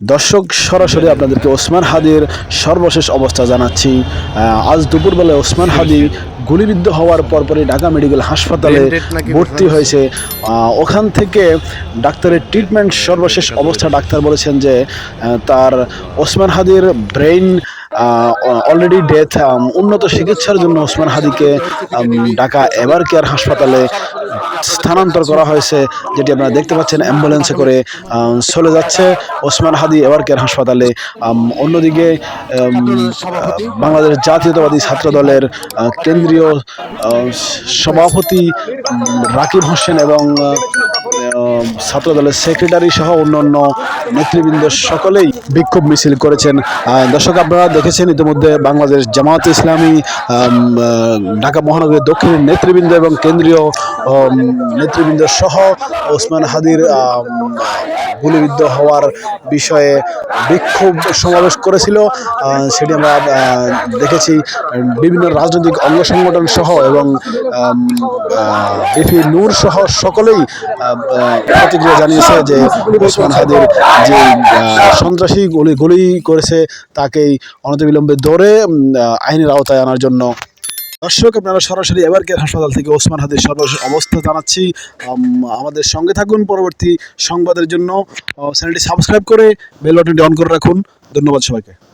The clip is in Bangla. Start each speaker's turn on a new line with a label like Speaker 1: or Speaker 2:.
Speaker 1: দর্শক সরাসরি আপনাদেরকে ওসমান হাদির সর্বশেষ অবস্থা জানাচ্ছি। আজ দুপুরবেলায় ওসমান হাদি গুলিবিদ্ধ হওয়ার পরপরই ঢাকা মেডিকেল হাসপাতালে ভর্তি হয়েছে। ওখান থেকে ডাক্তারের ট্রিটমেন্ট সর্বশেষ অবস্থা ডাক্তার বলেছেন যে তার ওসমান হাদির ব্রেইন অলরেডি ডেথ উন্নত চিকিৎসার জন্য ওসমান হাদিকে ঢাকা এভার কেয়ার হাসপাতালে স্থানান্তর করা হয়েছে, যেটি আপনারা দেখতে পাচ্ছেন, অ্যাম্বুলেন্সে করে চলে যাচ্ছে ওসমান হাদি এভার কেয়ার হাসপাতালে। অন্যদিকে বাংলাদেশ জাতীয়তাবাদী ছাত্র দলের কেন্দ্রীয় সভাপতি রাকিব হোসেন এবং ছাত্র দলের সেক্রেটারি সহ অন্যান্য নেতৃবৃন্দ সকলেই বিক্ষোভ মিছিল করেছেন। দর্শক, আপনারা দেখেছেন ইতিমধ্যে বাংলাদেশ জামাত ইসলামী ঢাকা মহানগরীর দক্ষিণের নেতৃবৃন্দ এবং কেন্দ্রীয় নেতৃবৃন্দ সহ ওসমান হাদির গুলিবিদ্ধ হওয়ার বিষয়ে বিক্ষোভ সমাবেশ করেছিল। সেটি আমরা দেখেছি। বিভিন্ন রাজনৈতিক অঙ্গ সংগঠন সহ এবং বিপি নূর সহ সকলেই প্রতিক্রিয়া জানিয়েছে যে ওসমান হাদির যে সন্ত্রাসী গুলি গুলি করেছে তাকেই অনতিবিলম্বে আহ, আইনের আওতায় আনার জন্য। দর্শক আপনারা সরাসরি এবারকের হাসপাতাল থেকে ওসমান হাদির সর্বশেষ অবস্থা জানাচ্ছি। আমাদের সঙ্গে থাকুন পরবর্তী সংবাদের জন্য। চ্যানেলটি সাবস্ক্রাইব করে বেল বাটনটি অন করে রাখুন। ধন্যবাদ সবাইকে।